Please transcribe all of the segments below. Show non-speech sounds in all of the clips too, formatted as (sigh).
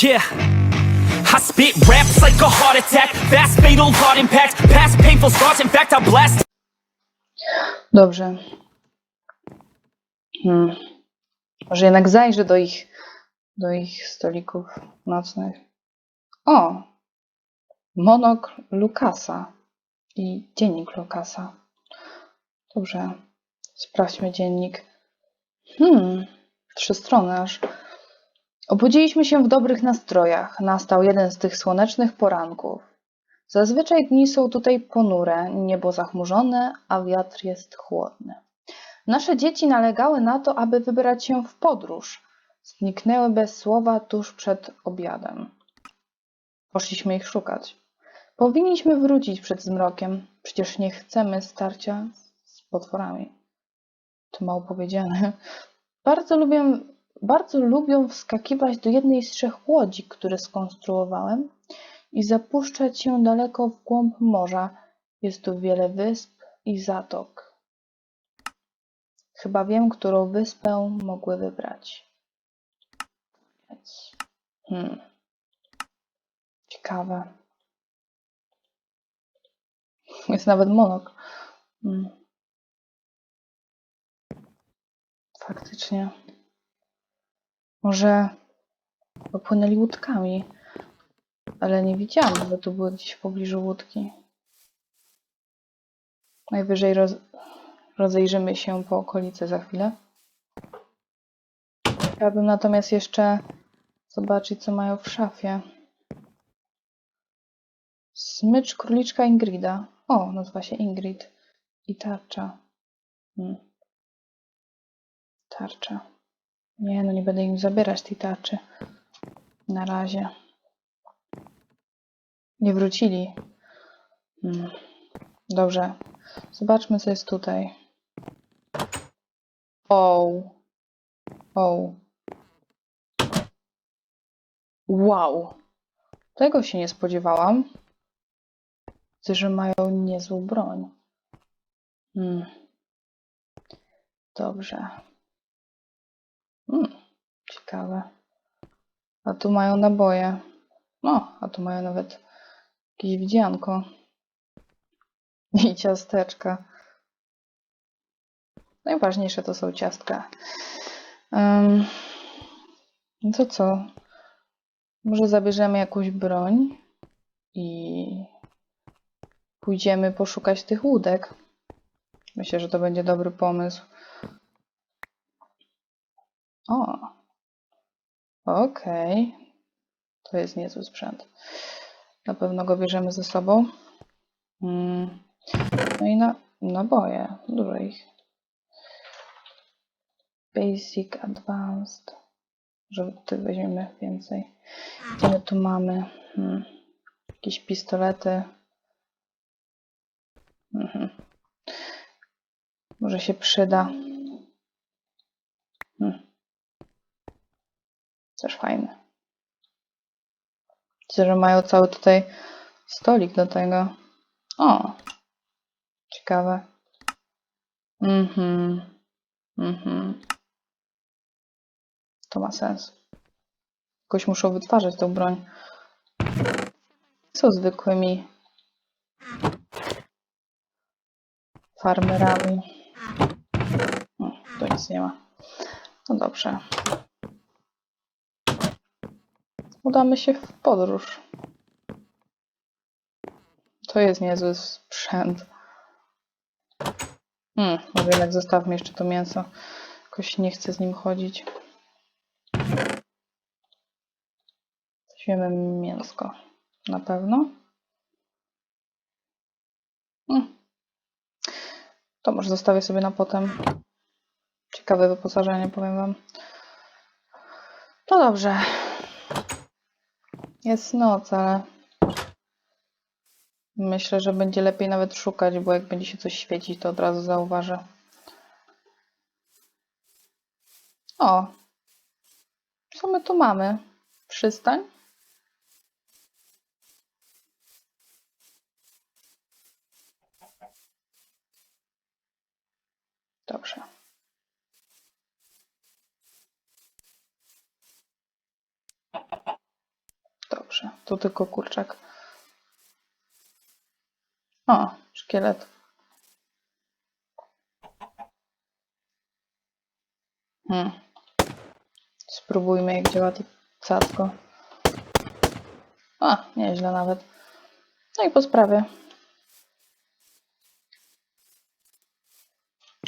Yeah. I spit raps like a heart attack, fast fatal heart impact, past painful scars. In fact, I blast. Dobrze. Hmm. Może jednak zajrzę do ich, do ich stolików nocnych. O! Monok Lukasa i dziennik Lukasa. Dobrze. Sprawdźmy dziennik. Hmm. Trzy strony aż. Obudziliśmy się w dobrych nastrojach. Nastał jeden z tych słonecznych poranków. Zazwyczaj dni są tutaj ponure, niebo zachmurzone, a wiatr jest chłodny. Nasze dzieci nalegały na to, aby wybrać się w podróż. Zniknęły bez słowa tuż przed obiadem. Poszliśmy ich szukać. Powinniśmy wrócić przed zmrokiem. Przecież nie chcemy starcia z potworami. To mało powiedziane. Bardzo lubię, bardzo lubią wskakiwać do jednej z trzech łodzi, które skonstruowałem i zapuszczać się daleko w głąb morza. Jest tu wiele wysp i zatok. Chyba wiem, którą wyspę mogły wybrać. Hmm. Ciekawe. Jest nawet monok. Hmm. Faktycznie. Może popłynęli łódkami. Ale nie widziałam, żeby tu były gdzieś w pobliżu łódki. Najwyżej roz... rozejrzymy się po okolicy za chwilę. Chciałabym natomiast jeszcze zobaczyć, co mają w szafie. Smycz króliczka Ingrida. O, nazywa się Ingrid. I tarcza. Hmm. Tarcza. Nie, no nie będę im zabierać tej tarczy. Na razie. Nie wrócili. Hmm. Dobrze. Zobaczmy, co jest tutaj. O. O. Wow. Tego się nie spodziewałam. Widzę, że mają niezłą broń. Hmm. Dobrze. Hmm. Ciekawe. A tu mają naboje. No, a tu mają nawet jakieś wdzianko. (laughs) I ciasteczka. Najważniejsze to są ciastka. Um, no to co? Może zabierzemy jakąś broń i pójdziemy poszukać tych łódek. Myślę, że to będzie dobry pomysł. O. Okej. Okay. To jest niezły sprzęt. Na pewno go bierzemy ze sobą. Mm. No i na, naboje. Dużo ich. Basic, Advanced. Może tutaj weźmiemy więcej. Co my tu mamy? Hmm. Jakieś pistolety. Mhm. Może się przyda. Hmm. Też fajne. Widzę, że mają cały tutaj stolik do tego. O! Ciekawe. Mhm. Mhm. To ma sens. Jakoś muszą wytwarzać tą broń. Są zwykłymi farmerami. O, tu nic nie ma. No dobrze. Udamy się w podróż. To jest niezły sprzęt. Hmm, może jednak zostawmy jeszcze to mięso. Jakoś nie chcę z nim chodzić. Weźmiemy mięsko. Na pewno. Hmm. To może zostawię sobie na potem. Ciekawe wyposażenie, powiem Wam. No dobrze. Jest noc, ale myślę, że będzie lepiej nawet szukać, bo jak będzie się coś świecić, to od razu zauważę. O! Co my tu mamy? Przystań? Dobrze. To tylko kurczak. O, szkielet. Hmm. Spróbujmy, jak działa to cacko. A, nieźle nawet. No i po sprawie.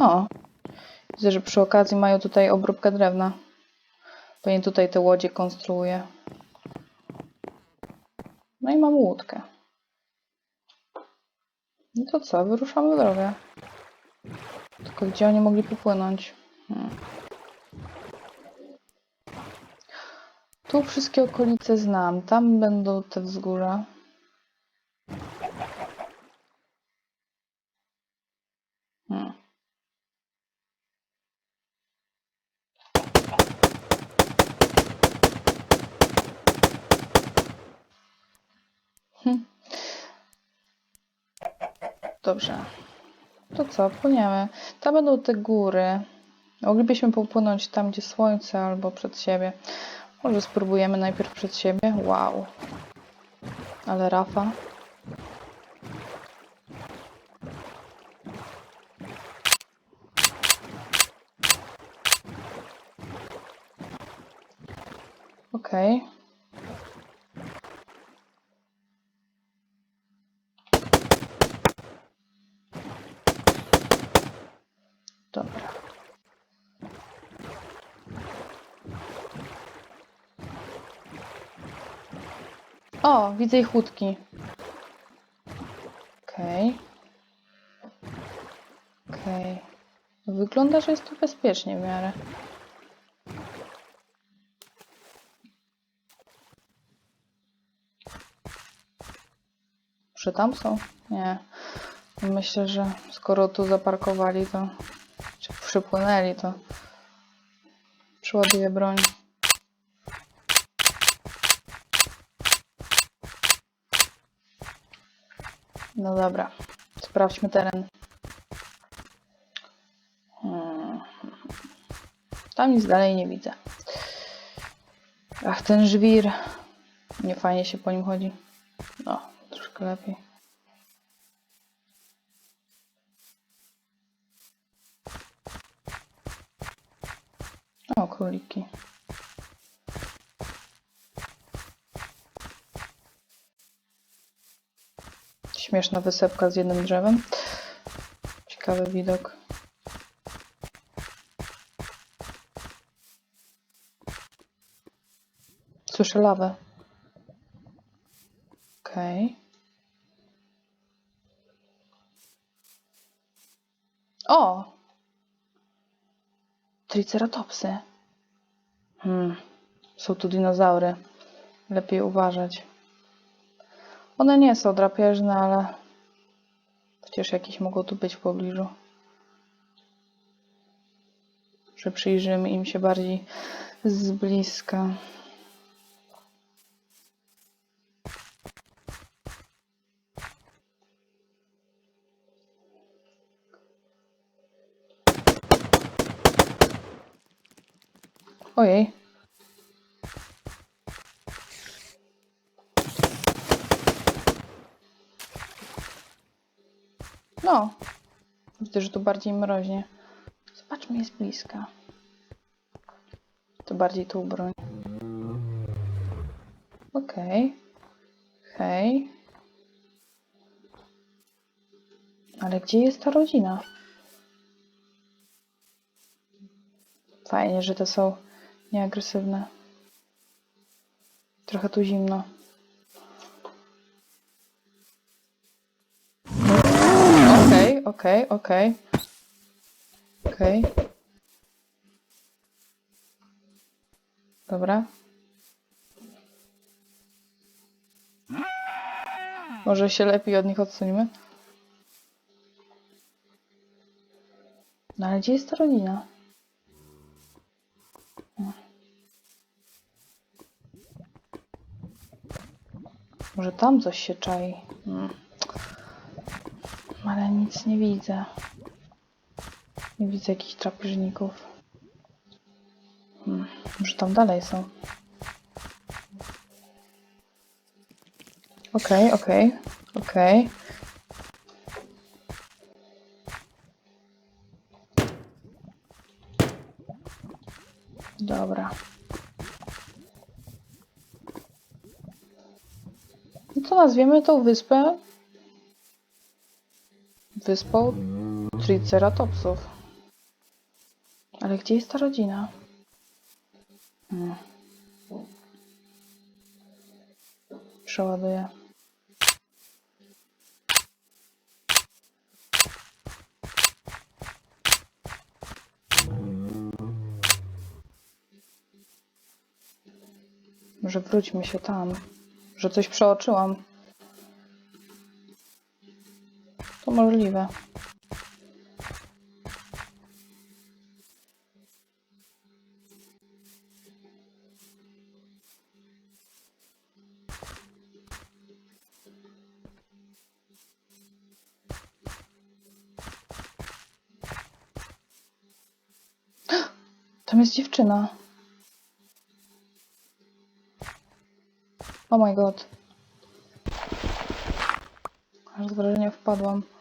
O, widzę, że przy okazji mają tutaj obróbkę drewna. Pewnie tutaj te łodzie konstruuje. No i mam łódkę. No to co, wyruszamy w drogę. Tylko gdzie oni mogli popłynąć? Hmm. Tu wszystkie okolice znam. Tam będą te wzgórza. Hmm. Hm. Dobrze. To co, płyniemy. Tam będą te góry. Moglibyśmy popłynąć tam, gdzie słońce, albo przed siebie. Może spróbujemy najpierw przed siebie. Wow. Ale Rafa. Okej. Dobra. O, widzę ich łódki. Okej. Okej. Wygląda, że jest tu bezpiecznie w miarę. Czy tam są? Nie. Myślę, że skoro tu zaparkowali, to czy przypłynęli, to przyładuję broń. No dobra, sprawdźmy teren. Hmm. Tam nic dalej nie widzę. Ach, ten żwir. Nie fajnie się po nim chodzi. No, troszkę lepiej. O, króliki. Śmieszna wysepka z jednym drzewem. Ciekawy widok. Słyszę lawę. Okej. O! Triceratopsy. Hmm. Są tu dinozaury. Lepiej uważać. One nie są drapieżne, ale przecież jakieś mogą tu być w pobliżu. Że przyjrzymy im się bardziej z bliska. Ojej. No. Widzę, że tu bardziej mroźnie. Zobaczmy, jest bliska. To bardziej tą broń. Okej. Hej. Ale gdzie jest ta rodzina? Fajnie, że te są nieagresywne. Trochę tu zimno. Okej, okej, okej. Dobra. Może się lepiej od nich odsunimy? No ale gdzie jest ta rodzina? Może tam coś się czai. Hmm. Ale nic nie widzę. Nie widzę jakichś drapieżników. Hmm. Może tam dalej są. Okej, okej, okej. Dobra. I co nazwiemy tą wyspę? Wyspą Triceratopsów. Ale gdzie jest ta rodzina? Hmm. Przeładuję. Może wróćmy się tam. Że coś przeoczyłam. Możliwe. (gasps) Tam jest dziewczyna. Oh my god. Aż z wrażenia wpadłam.